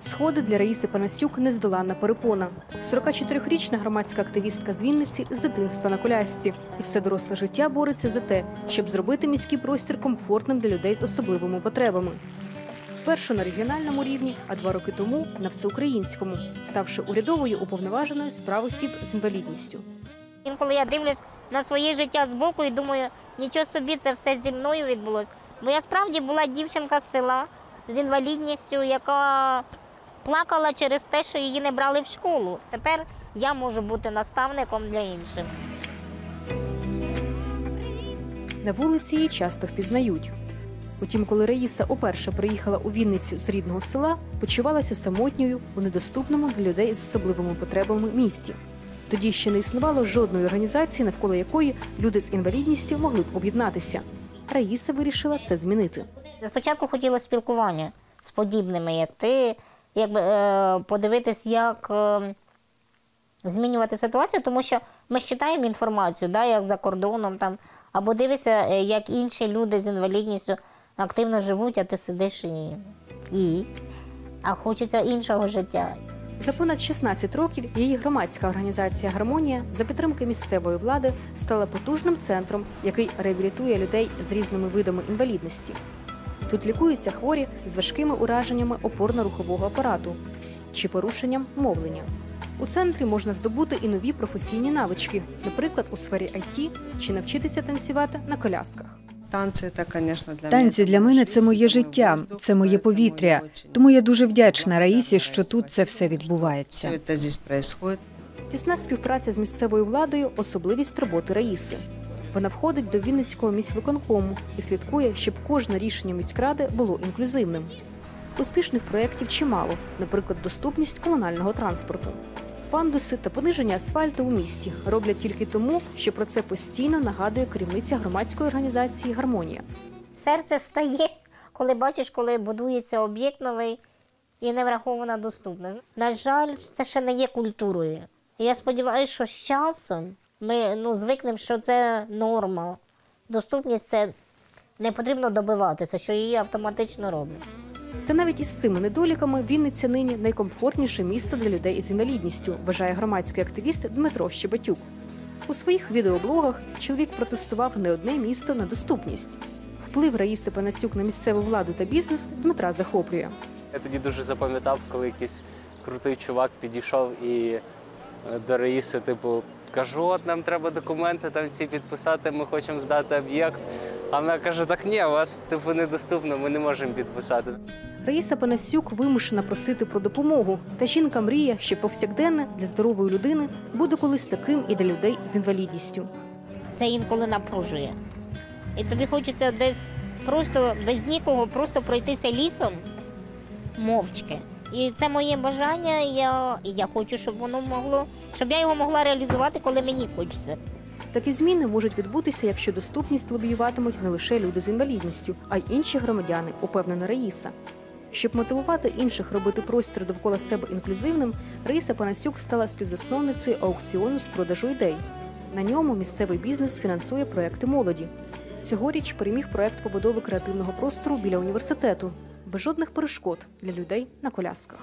Сходи для Раїси Панасюк нездоланна перепона. 44-річна громадська активістка з Вінниці з дитинства на колясці і все доросле життя бореться за те, щоб зробити міський простір комфортним для людей з особливими потребами. Спершу на регіональному рівні, а два роки тому на всеукраїнському, ставши урядовою уповноваженою з прав осіб з інвалідністю. Інколи я дивлюсь на своє життя збоку і думаю, нічого собі це все зі мною відбулося. Бо я справді була дівчинка з села з інвалідністю, яка плакала через те, що її не брали в школу. Тепер я можу бути наставником для інших. На вулиці її часто впізнають. Утім, коли Раїса уперше приїхала у Вінницю з рідного села, почувалася самотньою у недоступному для людей з особливими потребами місті. Тоді ще не існувало жодної організації, навколо якої люди з інвалідністю могли б об'єднатися. Раїса вирішила це змінити. Спочатку хотіла спілкування з подібними, як ти, якби е, подивитись, як е, змінювати ситуацію, тому що ми читаємо інформацію, да, як за кордоном там, або дивишся, е, як інші люди з інвалідністю активно живуть, а ти сидиш і, і а хочеться іншого життя. За понад 16 років її громадська організація Гармонія за підтримки місцевої влади стала потужним центром, який реабілітує людей з різними видами інвалідності. Тут лікуються хворі з важкими ураженнями опорно-рухового апарату чи порушенням мовлення. У центрі можна здобути і нові професійні навички, наприклад, у сфері IT чи навчитися танцювати на колясках. Танці звісно, для Танці для мене це моє життя, це моє повітря. Тому я дуже вдячна Раїсі, що тут це все відбувається. Тісна співпраця з місцевою владою особливість роботи Раїси. Вона входить до Вінницького міськвиконкому і слідкує, щоб кожне рішення міськради було інклюзивним. Успішних проєктів чимало, наприклад, доступність комунального транспорту. Пандуси та пониження асфальту у місті роблять тільки тому, що про це постійно нагадує керівниця громадської організації Гармонія. Серце стає, коли бачиш, коли будується об'єкт новий і не врахована доступність. На жаль, це ще не є культурою. Я сподіваюся, що з часом ми ну, звикнемо, що це норма. Доступність це не потрібно добиватися, що її автоматично роблять. Та навіть із цими недоліками Вінниця нині найкомфортніше місто для людей із інвалідністю, вважає громадський активіст Дмитро Щебетюк. У своїх відеоблогах чоловік протестував не одне місто на доступність. Вплив Раїси Панасюк на місцеву владу та бізнес Дмитра захоплює. Я тоді дуже запам'ятав, коли якийсь крутий чувак підійшов і е, до Раїси, типу, кажу, от нам треба документи там ці підписати, ми хочемо здати об'єкт. А вона каже, так ні, у вас типу недоступно, ми не можемо підписати. Раїса Панасюк вимушена просити про допомогу, та жінка мріє, що повсякденне для здорової людини буде колись таким і для людей з інвалідністю. Це інколи напружує. І тобі хочеться десь просто без нікого просто пройтися лісом мовчки. І це моє бажання. Я, і я хочу, щоб воно могло, щоб я його могла реалізувати, коли мені хочеться. Такі зміни можуть відбутися, якщо доступність лобіюватимуть не лише люди з інвалідністю, а й інші громадяни, упевнена Раїса. Щоб мотивувати інших робити простір довкола себе інклюзивним, Раїса Панасюк стала співзасновницею аукціону з продажу ідей. На ньому місцевий бізнес фінансує проекти молоді. Цьогоріч переміг проект побудови креативного простору біля університету без жодних перешкод для людей на колясках.